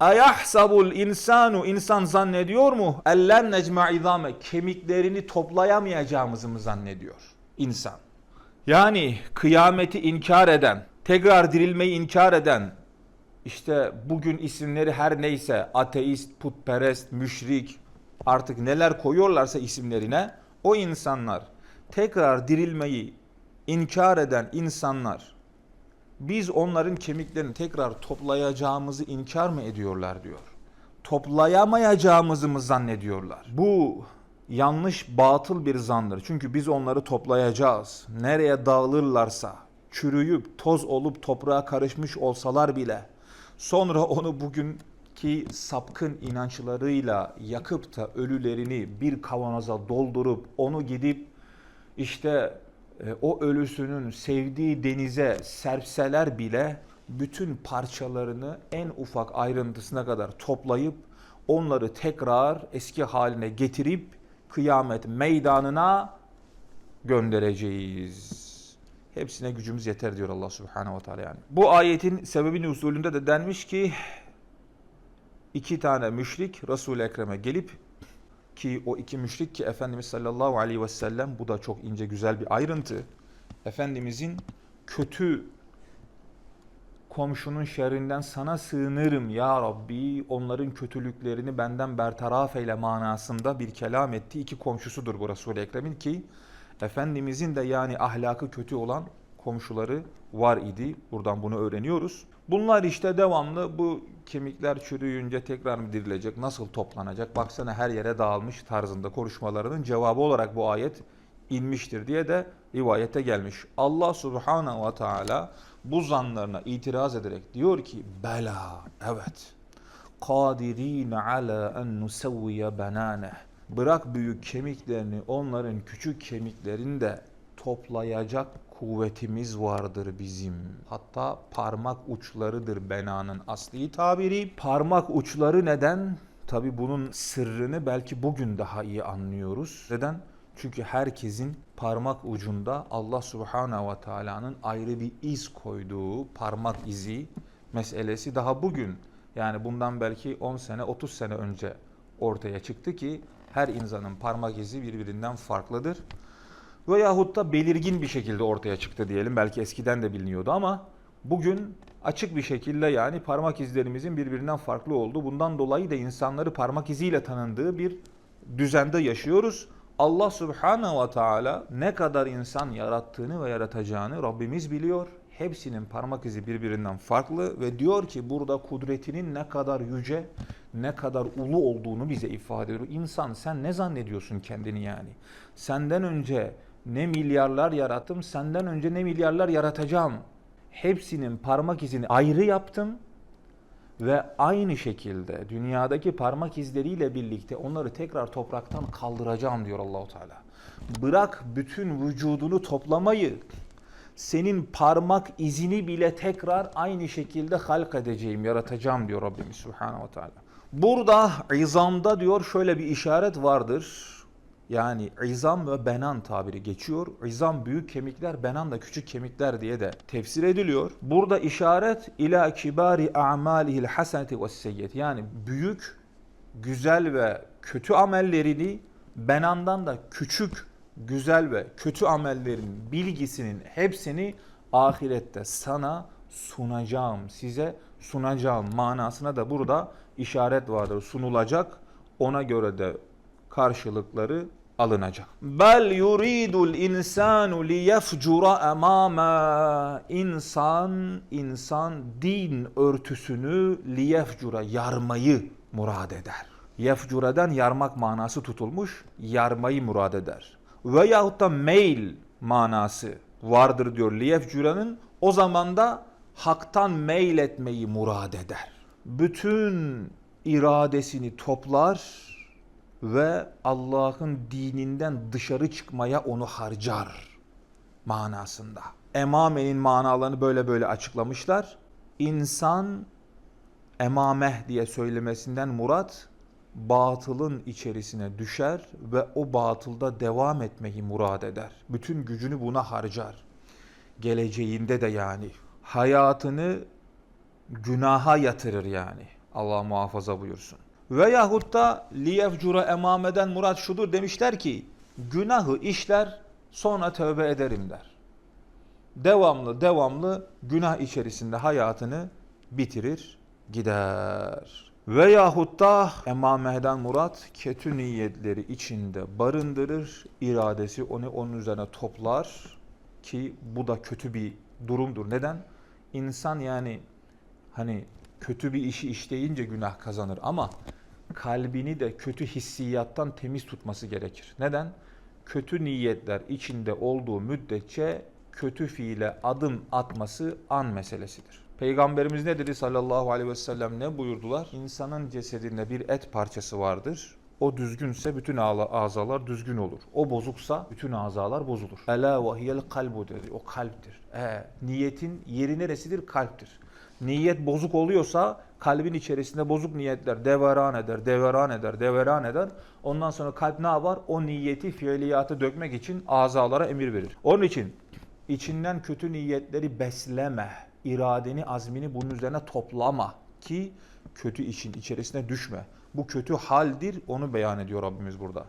Ayahsabul insanu insan zannediyor mu? Ellen necma izame kemiklerini toplayamayacağımızı mı zannediyor insan? Yani kıyameti inkar eden, tekrar dirilmeyi inkar eden, işte bugün isimleri her neyse ateist, putperest, müşrik artık neler koyuyorlarsa isimlerine o insanlar tekrar dirilmeyi inkar eden insanlar biz onların kemiklerini tekrar toplayacağımızı inkar mı ediyorlar diyor. Toplayamayacağımızı mı zannediyorlar? Bu yanlış, batıl bir zandır. Çünkü biz onları toplayacağız. Nereye dağılırlarsa, çürüyüp toz olup toprağa karışmış olsalar bile sonra onu bugünkü sapkın inançlarıyla yakıp da ölülerini bir kavanoza doldurup onu gidip işte o ölüsünün sevdiği denize serpseler bile bütün parçalarını en ufak ayrıntısına kadar toplayıp onları tekrar eski haline getirip kıyamet meydanına göndereceğiz. Hepsine gücümüz yeter diyor Allah Subhanahu ve Teala yani. Bu ayetin sebebini usulünde de denmiş ki iki tane müşrik Resul-i Ekrem'e gelip ki o iki müşrik ki Efendimiz sallallahu aleyhi ve sellem bu da çok ince güzel bir ayrıntı. Efendimizin kötü komşunun şerrinden sana sığınırım ya Rabbi onların kötülüklerini benden bertaraf eyle manasında bir kelam etti. İki komşusudur bu Resul-i Ekrem'in ki Efendimizin de yani ahlakı kötü olan komşuları var idi. Buradan bunu öğreniyoruz. Bunlar işte devamlı bu kemikler çürüyünce tekrar mı dirilecek, nasıl toplanacak, baksana her yere dağılmış tarzında konuşmalarının cevabı olarak bu ayet inmiştir diye de rivayete gelmiş. Allah subhanahu ve teala bu zanlarına itiraz ederek diyor ki bela evet kadirin ala en nusavviye benane bırak büyük kemiklerini onların küçük kemiklerini de toplayacak kuvvetimiz vardır bizim. Hatta parmak uçlarıdır benanın asli tabiri. Parmak uçları neden? Tabi bunun sırrını belki bugün daha iyi anlıyoruz. Neden? Çünkü herkesin parmak ucunda Allah Subhanahu ve Taala'nın ayrı bir iz koyduğu parmak izi meselesi daha bugün yani bundan belki 10 sene 30 sene önce ortaya çıktı ki her insanın parmak izi birbirinden farklıdır. Veyahut da belirgin bir şekilde ortaya çıktı diyelim. Belki eskiden de biliniyordu ama bugün açık bir şekilde yani parmak izlerimizin birbirinden farklı olduğu bundan dolayı da insanları parmak iziyle tanındığı bir düzende yaşıyoruz. Allah Subhanahu ve Teala ne kadar insan yarattığını ve yaratacağını Rabbimiz biliyor. Hepsinin parmak izi birbirinden farklı ve diyor ki burada kudretinin ne kadar yüce, ne kadar ulu olduğunu bize ifade ediyor. İnsan sen ne zannediyorsun kendini yani? Senden önce ne milyarlar yarattım, senden önce ne milyarlar yaratacağım. Hepsinin parmak izini ayrı yaptım ve aynı şekilde dünyadaki parmak izleriyle birlikte onları tekrar topraktan kaldıracağım diyor Allahu Teala. Bırak bütün vücudunu toplamayı, senin parmak izini bile tekrar aynı şekilde halk edeceğim, yaratacağım diyor Rabbimiz Subhanahu ve Teala. Burada izamda diyor şöyle bir işaret vardır. Yani izam ve benan tabiri geçiyor. İzam büyük kemikler, benan da küçük kemikler diye de tefsir ediliyor. Burada işaret ila kibari a'malihil haseneti ve seyyiyet. Yani büyük, güzel ve kötü amellerini benandan da küçük, güzel ve kötü amellerin bilgisinin hepsini ahirette sana sunacağım, size sunacağım manasına da burada işaret vardır. Sunulacak. Ona göre de karşılıkları alınacak. Bel yuridul insanu liyefcura emama insan insan din örtüsünü liyefcura yarmayı murad eder. Yefcuradan yarmak manası tutulmuş, yarmayı murad eder. Veyahut da meyl manası vardır diyor liyefcuranın. O zaman da haktan meyl etmeyi murad eder. Bütün iradesini toplar ve Allah'ın dininden dışarı çıkmaya onu harcar manasında. Emame'nin manalarını böyle böyle açıklamışlar. İnsan emameh diye söylemesinden murat batılın içerisine düşer ve o batılda devam etmeyi murad eder. Bütün gücünü buna harcar. Geleceğinde de yani hayatını günaha yatırır yani. Allah muhafaza buyursun. Veyahut da liyefcura emameden murat şudur demişler ki günahı işler sonra tövbe ederim der. Devamlı devamlı günah içerisinde hayatını bitirir gider. Veyahut da emameden murat kötü niyetleri içinde barındırır, iradesi onu onun üzerine toplar ki bu da kötü bir durumdur. Neden? İnsan yani hani kötü bir işi işleyince günah kazanır ama kalbini de kötü hissiyattan temiz tutması gerekir. Neden? Kötü niyetler içinde olduğu müddetçe kötü fiile adım atması an meselesidir. Peygamberimiz ne dedi sallallahu aleyhi ve sellem ne buyurdular? İnsanın cesedinde bir et parçası vardır. O düzgünse bütün azalar düzgün olur. O bozuksa bütün azalar bozulur. Ela ve hiyel kalbu dedi. O kalptir. E, niyetin yeri neresidir? Kalptir. Niyet bozuk oluyorsa kalbin içerisinde bozuk niyetler deveran eder, deveran eder, deveran eder. Ondan sonra kalp ne yapar? O niyeti fiiliyatı dökmek için azalara emir verir. Onun için içinden kötü niyetleri besleme, iradeni, azmini bunun üzerine toplama ki kötü işin içerisine düşme. Bu kötü haldir, onu beyan ediyor Rabbimiz burada.